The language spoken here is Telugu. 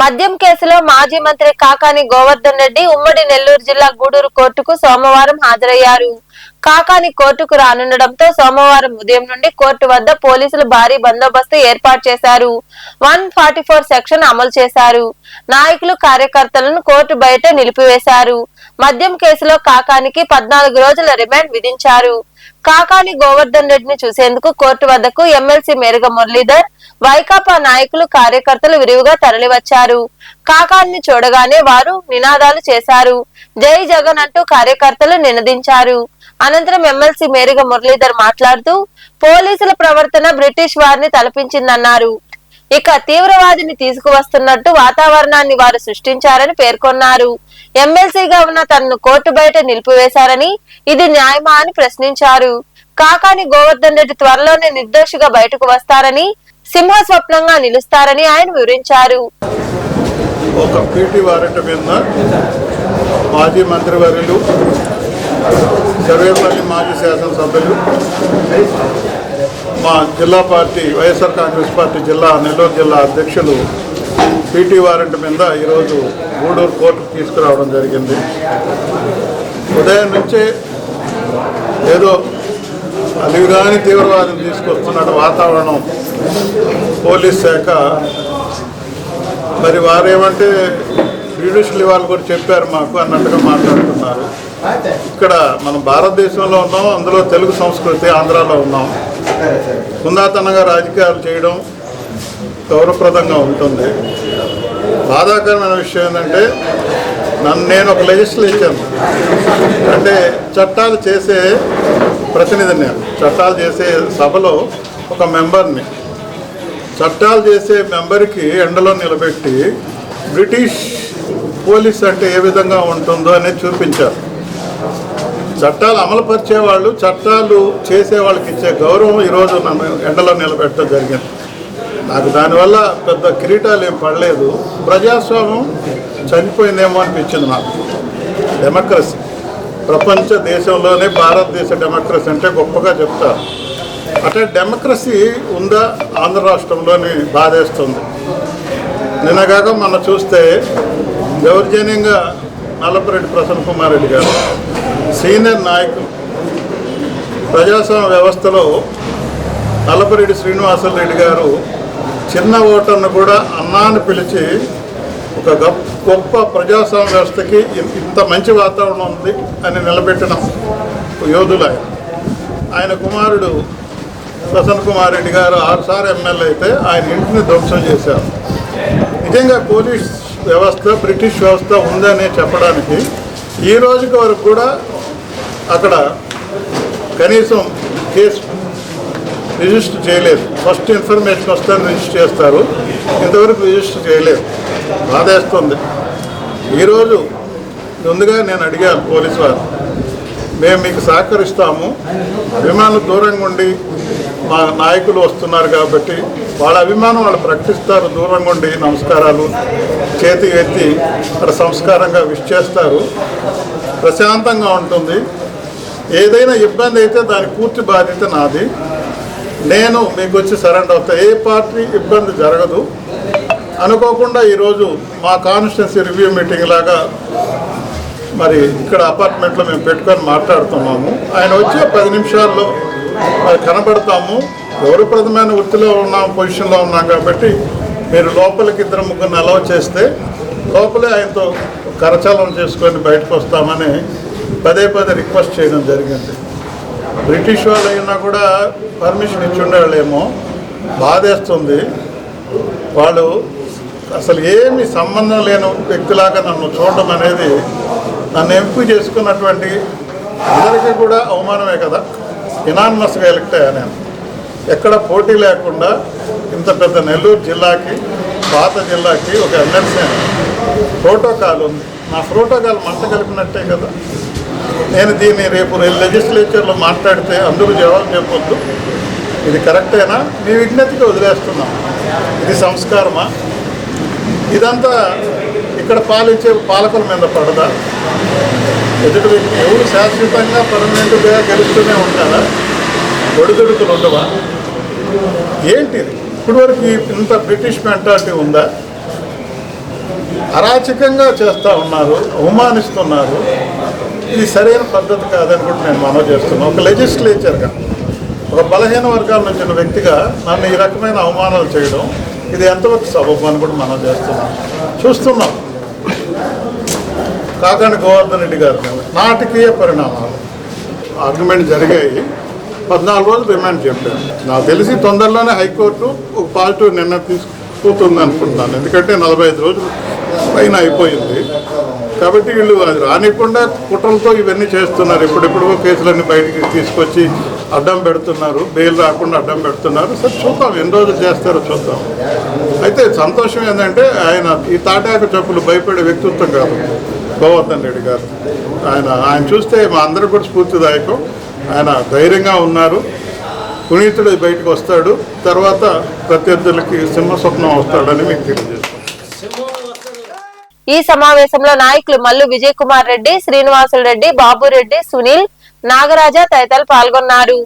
మద్యం కేసులో మాజీ మంత్రి కాకాని గోవర్ధన్ రెడ్డి ఉమ్మడి నెల్లూరు జిల్లా గూడూరు కోర్టుకు సోమవారం హాజరయ్యారు. కాకాని కోర్టుకు రానుండడంతో సోమవారం ఉదయం నుండి కోర్టు వద్ద పోలీసులు భారీ బందోబస్తు ఏర్పాటు చేశారు. వన్ ఫార్టీ ఫోర్ సెక్షన్ అమలు చేశారు. నాయకులు కార్యకర్తలను కోర్టు బయట నిలిపివేశారు. మద్యం కేసులో కాకానికి పద్నాలుగు రోజుల రిమాండ్ విధించారు. కాకాని గోవర్ధన్ రెడ్డిని చూసేందుకు కోర్టు వద్దకు ఎమ్మెల్సీ మేరుగ మురళీధర్ వైకాపా నాయకులు కార్యకర్తలు విరివిగా తరలివచ్చారు. కాకాన్ని చూడగానే వారు నినాదాలు చేశారు. జై జగన్ అంటూ కార్యకర్తలు నినదించారు. అనంతరం ఎమ్మెల్సీ మేరగ మురళీధర్ మాట్లాడుతూ పోలీసుల ప్రవర్తన బ్రిటిష్ వారిని తలపించిందన్నారు. ఇక తీవ్రవాదిని తీసుకువస్తున్నట్టు వాతావరణాన్ని వారు సృష్టించారని పేర్కొన్నారు. ఎమ్మెల్సీగా ఉన్న తనను కోర్టు బయట నిలిపివేశారని ఇది న్యాయమా అని ప్రశ్నించారు. కాకాని గోవర్ధన్ రెడ్డి త్వరలోనే నిర్దోషిగా బయటకు వస్తారని సింహ స్వప్నంగా నిలుస్తారని ఆయన వివరించారు. ఒక పీటీ వారెంట్ మాజీ మంత్రివర్యులు సర్వేపల్లి మాజీ శాసనసభ్యులు మా జిల్లా పార్టీ వైఎస్ఆర్ కాంగ్రెస్ పార్టీ జిల్లా నెల్లూరు జిల్లా అధ్యక్షులు పీటీ వారెంట్ మీద ఈరోజు గూడూరు కోర్టుకు తీసుకురావడం జరిగింది. ఉదయం నుంచే ఏదో అలివిరాని తీవ్రవాదం తీసుకొస్తున్నట్టు వాతావరణం పోలీస్ శాఖ. మరి వారేమంటే జ్యుడిషియల్ వాళ్ళు కూడా చెప్పారు మాకు అన్నట్టుగా మాట్లాడుతున్నారు. ఇక్కడ మనం భారతదేశంలో ఉన్నాం అందులో తెలుగు సంస్కృతి ఆంధ్రాలో ఉన్నాం. సుందాతనంగా రాజకీయాలు చేయడం గౌరవప్రదంగా ఉంటుంది. బాధాకరమైన విషయం ఏంటంటే నన్ను నేను ఒక లెజిస్లేషన్ అంటే చట్టాలు చేసే ప్రతినిధిని నేను చట్టాలు చేసే సభలో ఒక మెంబర్ని చట్టాలు చేసే మెంబర్కి ఎండలో నిలబెట్టి బ్రిటిష్ పోలీస్ అంటే ఏ విధంగా ఉంటుందో అనేది చూపించారు. చట్టాలు అమలుపరిచే వాళ్ళు చట్టాలు చేసే వాళ్ళకి ఇచ్చే గౌరవం ఈరోజు నన్ను ఎండలో నిలబెట్టడం జరిగింది. నాకు దానివల్ల పెద్ద కిరీటాలు ఏం పడలేదు. ప్రజాస్వామ్యం చనిపోయిందేమో అనిపించింది నాకు. డెమోక్రసీ ప్రపంచ దేశంలోనే భారతదేశ డెమోక్రసీ అంటే గొప్పగా చెప్తారు. అంటే డెమోక్రసీ ఉందా? ఆంధ్ర రాష్ట్రంలోని బాధేస్తుంది. నిన్నగాక మొన్న చూస్తే దౌర్జన్యంగా నల్లపరెడ్డి ప్రసన్న కుమార్ రెడ్డి గారు సీనియర్ నాయకులు ప్రజాస్వామ్య వ్యవస్థలో నల్లపరెడ్డి శ్రీనివాసల్ రెడ్డి గారు చిన్న ఓటర్ను కూడా అన్నాన్ని పిలిచి ఒక గొప్ప గొప్ప ప్రజాస్వామ్య వ్యవస్థకి ఇంత మంచి వాతావరణం ఉంది అని నిలబెట్టిన యోధులు ఆయన. ఆయన కుమారుడు ప్రసన్న కుమార్ రెడ్డి గారు ఆరుసారి ఎమ్మెల్యే అయితే ఆయన ఇంటిని ధ్వంసం చేశారు. నిజంగా పోలీస్ వ్యవస్థ బ్రిటిష్ వ్యవస్థ ఉందని చెప్పడానికి ఈ రోజుకి వరకు కూడా అక్కడ కనీసం కేసు రిజిస్టర్ చేయలేదు. ఫస్ట్ ఇన్ఫర్మేషన్ వస్తే రిజిస్టర్ చేస్తారు. ఇంతవరకు రిజిస్టర్ చేయలేదు. బాధేస్తుంది. ఈరోజు ముందుగా నేను అడిగాను పోలీసు వారు మేము మీకు సహకరిస్తాము విమానం దూరంగా ఉండి మా నాయకులు వస్తున్నారు కాబట్టి వాళ్ళ అభిమానం వాళ్ళు ప్రకటిస్తారు దూరంగా ఉండి నమస్కారాలు చేతి ఎత్తి అక్కడ సంస్కారంగా విష్ చేస్తారు. ప్రశాంతంగా ఉంటుంది. ఏదైనా ఇబ్బంది అయితే దాని పూర్తి బాధ్యత నాది. నేను మీకు వచ్చి సరెండర్ అవుతా. ఏ పార్టీ ఇబ్బంది జరగదు. అనుకోకుండా ఈరోజు మా కాన్స్టిట్యున్సీ రివ్యూ మీటింగ్ లాగా మరి ఇక్కడ అపార్ట్మెంట్లో మేము పెట్టుకొని మాట్లాడుతున్నాము. ఆయన వచ్చే పది నిమిషాల్లో కనబడతాము. గౌరవప్రదమైన వృత్తిలో ఉన్న పొజిషన్లో ఉన్నాం కాబట్టి మీరు లోపలికి ఇద్దరు ముగ్గురిని అలవ చేస్తే లోపలే ఆయనతో కరచాలనం చేసుకొని బయటకు వస్తామని పదే పదే రిక్వెస్ట్ చేయడం జరిగింది. బ్రిటిష్ వాళ్ళు అయినా కూడా పర్మిషన్ ఇచ్చి ఉండేవాళ్ళేమో. బాధేస్తుంది. వాళ్ళు అసలు ఏమి సంబంధం లేని వ్యక్తిలాగా నన్ను చూడడం అనేది నన్ను ఎంపిక చేసుకున్నటువంటి అందరికీ కూడా అవమానమే కదా. ఇనాన్మస్గా ఎలక్ట్ అయ్యాను ఎక్కడ పోటీ లేకుండా ఇంత పెద్ద నెల్లూరు జిల్లాకి పాత జిల్లాకి ఒక ఎమ్మెల్సీ ప్రోటోకాల్ ఉంది. నా ప్రోటోకాల్ మంట కలిపినట్టే కదా. నేను దీన్ని రేపు లెజిస్లేచర్లో మాట్లాడితే అందరూ జవాబు చెప్పొద్దు. ఇది కరెక్టేనా మీ విజ్ఞతకి వదిలేస్తున్నాం. ఇది సంస్కారమా? ఇదంతా ఇక్కడ పాలించే పాలకుల మీద పడదా? ఎదుటి వ్యక్తి ఎవరు శాశ్వతంగా పర్మనెంట్గా గెలుస్తూనే ఉంటారా? ఒడిదుడుకులు ఉండవా? ఏంటిది ఇప్పటివరకు ఇంత బ్రిటిష్ మెంటాలిటీ ఉందా? అరాచకంగా చేస్తూ ఉన్నారు అవమానిస్తున్నారు. ఇది సరైన పద్ధతి కాదని కూడా నేను మనవి చేస్తున్నాను ఒక లెజిస్లేచర్గా ఒక బలహీన వర్గాల నుంచి ఉన్న వ్యక్తిగా నన్ను ఈ రకమైన అవమానాలు చేయడం ఇది ఎంతవరకు సబబు అని కూడా మనం చేస్తున్నాం. చూస్తున్నాం. కాకాని గోవర్ధన్ రెడ్డి గారి నాటకీయ పరిణామాలు. ఆర్గ్యుమెంట్ జరిగాయి. పద్నాలుగు రోజులు రిమాండ్ చెప్పారు. నాకు తెలిసి తొందరలోనే హైకోర్టు ఒక పాజిటివ్ నిర్ణయం తీసుకుంటుంది అనుకుంటున్నాను ఎందుకంటే నలభై ఐదు రోజులు పైన అయిపోయింది. కాబట్టి వీళ్ళు అది రానికుండా కుట్రలతో ఇవన్నీ చేస్తున్నారు. ఎప్పుడెప్పుడో కేసులన్నీ బయటికి తీసుకొచ్చి అడ్డం పెడుతున్నారు బెయిల్ రాకుండా అడ్డం పెడుతున్నారు. సరే చూద్దాం ఎన్ని రోజులు చేస్తారో చూద్దాం. అయితే సంతోషం ఏంటంటే ఆయన ఈ తాటాకు చెప్పులు భయపడే వ్యక్తిత్వం కాదు గోవర్ధన్ రెడ్డి గారు. ఆయన ఆయన చూస్తే మా అందరికి కూడా స్ఫూర్తిదాయకం. ఆయన ధైర్యంగా ఉన్నారు. పునీతుడు బయటకు వస్తాడు. తర్వాత ప్రత్యర్థులకి సింహ స్వప్నం వస్తాడని మీకు తెలియజేస్తాను ఈ సమావేశంలో నాయకులు మల్లు విజయ్ కుమార్ రెడ్డి శ్రీనివాసులు రెడ్డి బాబు రెడ్డి సునీల్ నాగరాజ తదితరులు పాల్గొన్నారు.